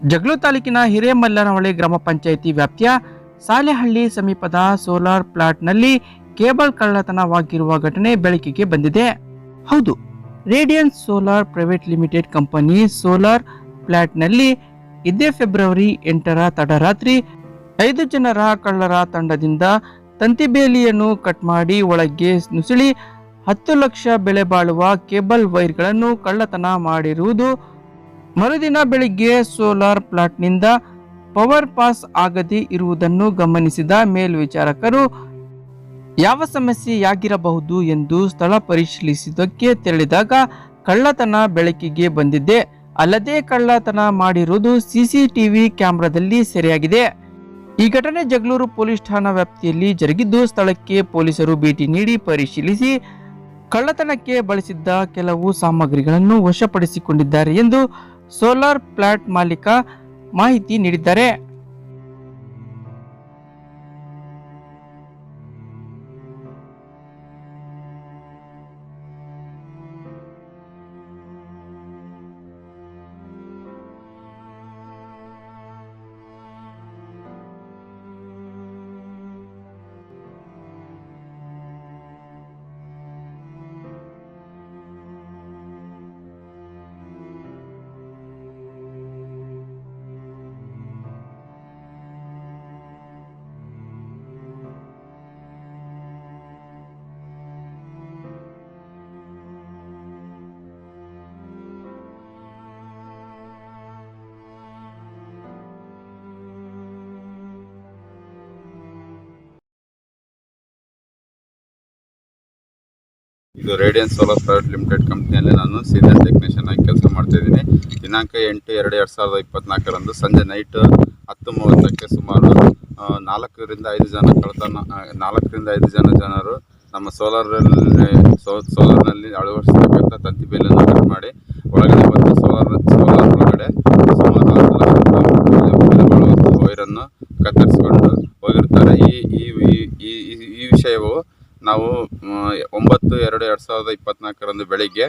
ಜಗಳೂರು ತಾಲೂಕಿನ ಹಿರೇಮಲ್ಲನಹೊಳೆ ಗ್ರಾಮ ಪಂಚಾಯಿತಿ ವ್ಯಾಪ್ತಿಯ ಸಾಲೆಹಳ್ಳಿ ಸಮೀಪದ ಸೋಲಾರ್ ಪ್ಲಾಟ್ನಲ್ಲಿ ಕೇಬಲ್ ಕಳ್ಳತನವಾಗಿರುವ ಘಟನೆ ಬೆಳಕಿಗೆ ಬಂದಿದೆ. ಹೌದು radiance solar private limited company solar ಪ್ಲಾಟ್ನಲ್ಲಿ ಇದೇ ಫೆಬ್ರವರಿ ಎಂಟರ ತಡರಾತ್ರಿ ಐದು ಜನರ ಕಳ್ಳರ ತಂಡದಿಂದ ತಂತಿಬೇಲಿಯನ್ನು ಕಟ್ ಮಾಡಿ ಒಳಗೆ ನುಸುಳಿ ಹತ್ತು ಲಕ್ಷ ಬೆಲೆ ಬಾಳುವ ಕೇಬಲ್ ವೈರ್ಗಳನ್ನು ಕಳ್ಳತನ ಮಾಡಿರುವುದು ಮರುದಿನ ಬೆಳಿಗ್ಗೆ ಸೋಲಾರ್ ಪ್ಲಾಟ್ನಿಂದ ಪವರ್ ಪಾಸ್ ಆಗದೆ ಇರುವುದನ್ನು ಗಮನಿಸಿದ ಮೇಲ್ವಿಚಾರಕರು, ಯಾವ ಸಮಸ್ಯೆಯಾಗಿರಬಹುದು ಎಂದು ಸ್ಥಳ ಪರಿಶೀಲಿಸಿದ್ದಕ್ಕೆ ತೆರಳಿದಾಗ ಕಳ್ಳತನ ಬೆಳಕಿಗೆ ಬಂದಿದೆ. ಅಲ್ಲದೆ ಕಳ್ಳತನ ಮಾಡಿರುವುದು ಸಿಸಿಟಿವಿ ಕ್ಯಾಮೆರಾದಲ್ಲಿ ಸೆರೆಯಾಗಿದೆ. ಈ ಘಟನೆ ಜಗಳೂರು ಪೊಲೀಸ್ ಠಾಣಾ ವ್ಯಾಪ್ತಿಯಲ್ಲಿ ಜರುಗಿದ್ದು ಸ್ಥಳಕ್ಕೆ ಪೊಲೀಸರು ಭೇಟಿ ನೀಡಿ ಪರಿಶೀಲಿಸಿ ಕಳ್ಳತನಕ್ಕೆ ಬಳಸಿದ್ದ ಕೆಲವು ಸಾಮಗ್ರಿಗಳನ್ನು ವಶಪಡಿಸಿಕೊಂಡಿದ್ದಾರೆ ಎಂದು ಸೋಲಾರ್ ಪ್ಲಾಟ್ ಮಾಲೀಕ ಮಾಹಿತಿ ನೀಡಿದ್ದಾರೆ. ಇದು ರೇಡಿಯನ್ಸ್ ಸೋಲಾರ್ ಪ್ರೈವೇಟ್ ಲಿಮಿಟೆಡ್ ಕಂಪ್ನಿಯಲ್ಲಿ ನಾನು ಸೀನಿಯರ್ ಟೆಕ್ನಿಷಿಯನ್ ಆಗಿ ಕೆಲಸ ಮಾಡ್ತಾ ಇದ್ದೀನಿ. ದಿನಾಂಕ ಎಂಟು ಎರಡು ಎರಡು ಸಾವಿರದ ಇಪ್ಪತ್ನಾಲ್ಕರಂದು ಸಂಜೆ ನೈಟ್ ಹತ್ತು ಮೂವತ್ತಕ್ಕೆ ಸುಮಾರು ನಾಲ್ಕರಿಂದ ಐದು ಜನ ಆ, ನಾಲ್ಕರಿಂದ ಐದು ಜನ ಜನರು ನಮ್ಮ ಸೋಲಾರಲ್ಲಿ ಸೋಲಾರ್ನಲ್ಲಿ ಅಳವಡಿಸತಕ್ಕಂಥ ತಂತಿ ಬೇಲನ್ನು ಕಟ್ ಮಾಡಿ ಒಳಗಡೆ ಬಂದು ಸೋಲಾರ್ ಸೋಲಾರ್ ಒಳಗಡೆ ಸುಮಾರು ಲಕ್ಷ ವೈರನ್ನು ಕತ್ತರಿಸಿಕೊಂಡು ಹೋಗಿರ್ತಾರೆ. ಈ ಈ- ಈ ವಿಷಯವು ನಾವು ಒಂಬತ್ತು, ಎರಡು ಎರಡು ಸಾವಿರದ ಇಪ್ಪತ್ನಾಲ್ಕರಂದು ಬೆಳಿಗ್ಗೆ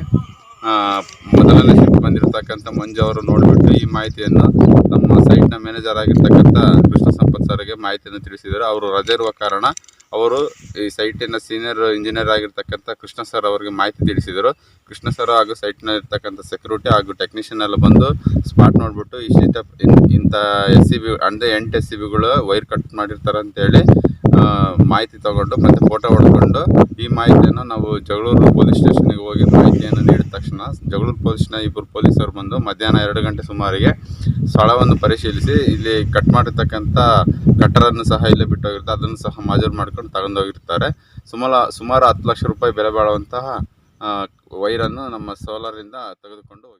ಮೊದಲನೇ ಶಿಫ್ಟ್ ಬಂದಿರತಕ್ಕಂಥ ಮಂಜು ಅವರು ನೋಡಿಬಿಟ್ಟು ಈ ಮಾಹಿತಿಯನ್ನು ನಮ್ಮ ಸೈಟ್ನ ಮ್ಯಾನೇಜರ್ ಆಗಿರ್ತಕ್ಕಂಥ ಕೃಷ್ಣ ಸಂಪತ್ ಸರ್ಗೆ ಮಾಹಿತಿಯನ್ನು ತಿಳಿಸಿದರು ಅವರು ರಜೆ ಇರುವ ಕಾರಣ ಅವರು ಈ ಸೈಟಿನ ಸೀನಿಯರ್ ಇಂಜಿನಿಯರ್ ಆಗಿರ್ತಕ್ಕಂಥ ಕೃಷ್ಣ ಸರ್ ಅವರಿಗೆ ಮಾಹಿತಿ ತಿಳಿಸಿದರು. ಕೃಷ್ಣ ಸರ್ ಹಾಗೂ ಸೈಟ್ನ ಇರ್ತಕ್ಕಂಥ ಸೆಕ್ಯೂರಿಟಿ ಹಾಗೂ ಟೆಕ್ನಿಷಿಯನ್ ಎಲ್ಲ ಬಂದು ಸ್ಪಾಟ್ ನೋಡಿಬಿಟ್ಟು ಶೀಟ್ ಇಂಥ ಎಸ್ ಸಿ ಬಿ ಅಂದರೆ ಎಂಟು ಎಸ್ ಸಿ ಬಿಗಳು ವೈರ್ ಕಟ್ ಮಾಡಿರ್ತಾರೆ ಅಂತೇಳಿ ಮಾಹಿತಿ ತಗೊಂಡು ಮತ್ತು ಫೋಟೋ ಹೊಡ್ಕೊಂಡು ಈ ಮಾಹಿತಿಯನ್ನು ನಾವು ಜಗಳೂರು ಪೊಲೀಸ್ ಸ್ಟೇಷನ್ಗೆ ಹೋಗಿ ಮಾಹಿತಿಯನ್ನು ನೀಡಿದ ತಕ್ಷಣ ಜಗಳೂರು ಪೊಲೀಸ್ನ ಇಬ್ಬರು ಪೊಲೀಸರು ಬಂದು ಮಧ್ಯಾಹ್ನ ಎರಡು ಗಂಟೆ ಸುಮಾರಿಗೆ ಸ್ಥಳವನ್ನು ಪರಿಶೀಲಿಸಿ, ಇಲ್ಲಿ ಕಟ್ ಮಾಡಿರ್ತಕ್ಕಂಥ ಕಟ್ಟರನ್ನು ಸಹ ಇಲ್ಲೇ ಬಿಟ್ಟೋಗಿರ್ತಾರೆ ಅದನ್ನು ಸಹ ಮಾಜೂರು ಮಾಡ್ಕೊಂಡು ತಗೊಂಡೋಗಿರ್ತಾರೆ ಸುಮಾರು ಸುಮಾರು ಹತ್ತು ಲಕ್ಷ ರೂಪಾಯಿ ಬೆಲೆ ಬಾಳುವಂತಹ ವೈರನ್ನು ನಮ್ಮ ಸೋಲಾರಿಂದ ತೆಗೆದುಕೊಂಡು ಹೋಗಿರ್ತಾರೆ